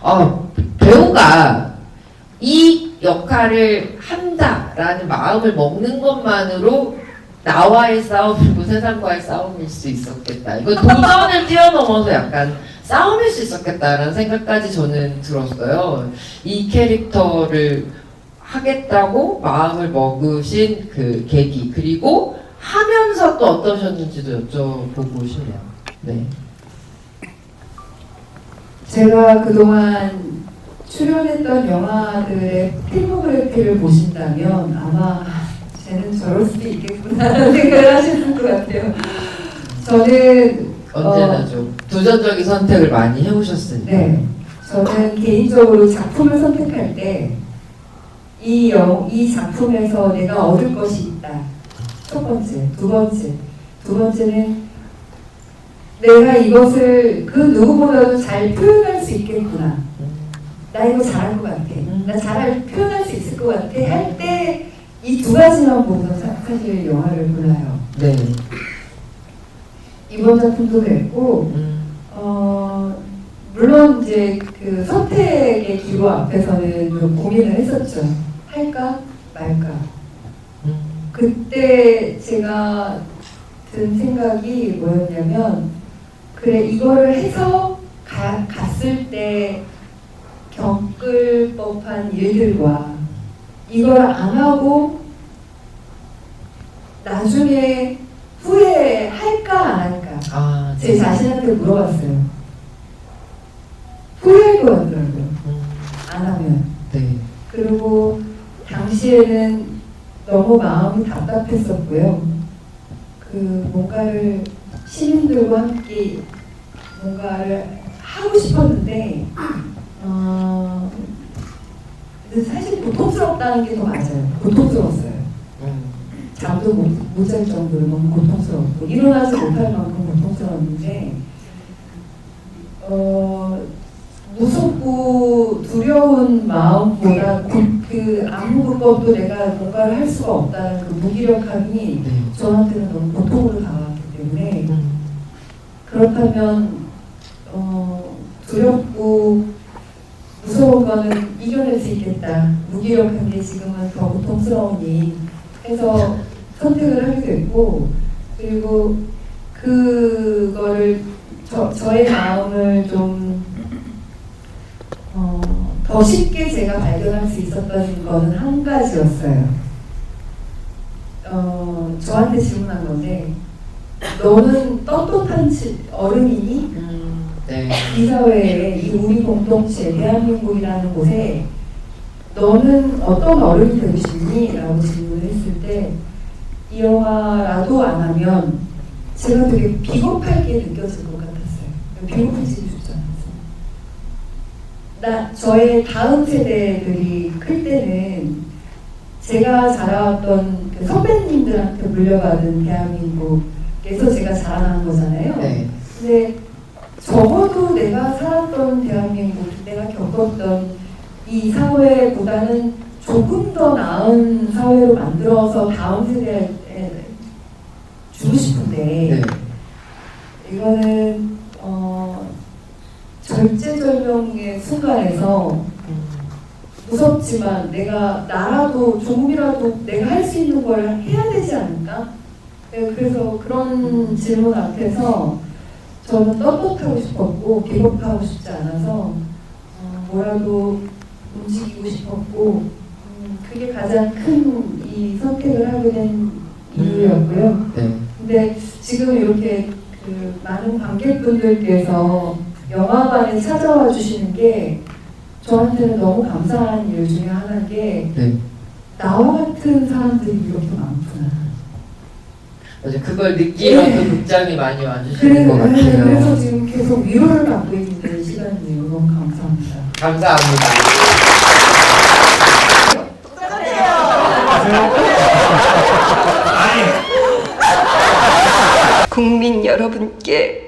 어, 배우가 이 역할을 한다라는 마음을 먹는 것만으로 나와의 싸움이고 세상과의 싸움일 수 있었겠다. 이거 도전을 뛰어넘어서 약간 싸움일 수 있었겠다라는 생각까지 저는 들었어요. 이 캐릭터를 하겠다고 마음을 먹으신 그 계기 그리고 하면서 또 어떠셨는지도 여쭤보고 싶네요. 네. 제가 그동안 출연했던 영화들의 필모그래피를 보신다면 아마 아, 쟤는 저럴 수도 있겠구나 생각을 하셨을 것 같아요. 저는 언제나 어, 좀 도전적인 선택을 많이 해오셨으니까. 네, 저는 개인적으로 작품을 선택할 때 이 영, 이 작품에서 내가 얻을 것이 있다. 첫 번째, 두 번째, 두 번째는 내가 이것을 그 누구보다도 잘 표현할 수 있겠구나. 나 이거 잘할 것 같아. 나 잘 표현할 수 있을 것 같아. 할 때 이 두 가지만 사- 사실 영화를 골라요. 네. 이번 작품도 그랬고, 음, 어, 물론 이제 그 선택의 기로 앞에서는 좀 고민을 했었죠. 할까 말까. 음, 그때 제가 든 생각이 뭐였냐면, 그래, 이거를 해서 가, 갔을 때 겪을 법한 일들과 이걸 안 하고 나중에 후회할까 안 할까. 아, 제 자신한테 물어봤어요. 후회할 것 같더라고요. 음, 안 하면. 네. 그리고 당시에는 너무 마음이 답답했었고요. 그 뭔가를 시민들과 함께 뭔가를 하고 싶었는데 어, 사실 고통스럽다는 게 더 맞아요. 고통스러웠어요. 음, 잠도 못잘 정도로 너무 고통스럽고 일어나지 못할 만큼 고통스러웠는데 어, 무섭고 두려운 마음보다 그, 그 아무 것도 내가 뭔가를 할 수가 없다는 그 무기력함이 네. 저한테는 너무 고통으로 다가왔기 때문에 음, 그렇다면 어, 두렵고 무서운 거는 이겨낼 수 있겠다. 무기력한 게 지금은 더 고통스러우니 해서 선택을 하게 됐고 그리고 그거를 저, 저의 마음을 좀 어, 더 쉽게 제가 발견할 수 있었던 거는 한 가지였어요. 어, 저한테 질문한 건데 너는 떳떳한 지- 어른이니? 음, 네. 이 사회에 이 우리 공동체 대한민국이라는 곳에 너는 어떤 어른이 되고 싶니? 라고 질문을 했을 때 이 영화라도 안 하면 제가 되게 비겁하게 느껴질 것 같았어요. 비겁해지고 싶지 않았어요. 나 저의 다음 세대들이 클 때는 제가 자라왔던 그 선배님들한테 물려받은 대한민국 에서 제가 자라난 거잖아요. 네. 근데 적어도 내가 살았던 대한민국, 내가 겪었던 이 사회보다는 조금 더 나은 사회로 만들어서 다음 세대에 주고 싶은데 네. 이거는 어, 절제절명의 순간에서 음, 무섭지만 내가 나라도 조금이라도 내가 할 수 있는 걸 해야 되지 않을까? 네, 그래서 그런 질문 앞에서 저는 떳떳하고 싶었고 비겁하고 싶지 않아서 어, 뭐라도 움직이고 싶었고 음, 그게 가장 큰 이 선택을 하게 된 이유였고요. 네. 근데 지금 이렇게 그 많은 관객분들께서 영화관에 찾아와 주시는 게 저한테는 너무 감사한 일 중에 하나인 게 네. 나와 같은 사람들이 이렇게 많구나. 맞아 그걸 느끼러 네. 또 극장에 많이 와주시는 것 같아요. 그래서 지금 계속 위로를 받고 있는 시간이에요. 너무 감사합니다. 감사합니다. 국민 여러분께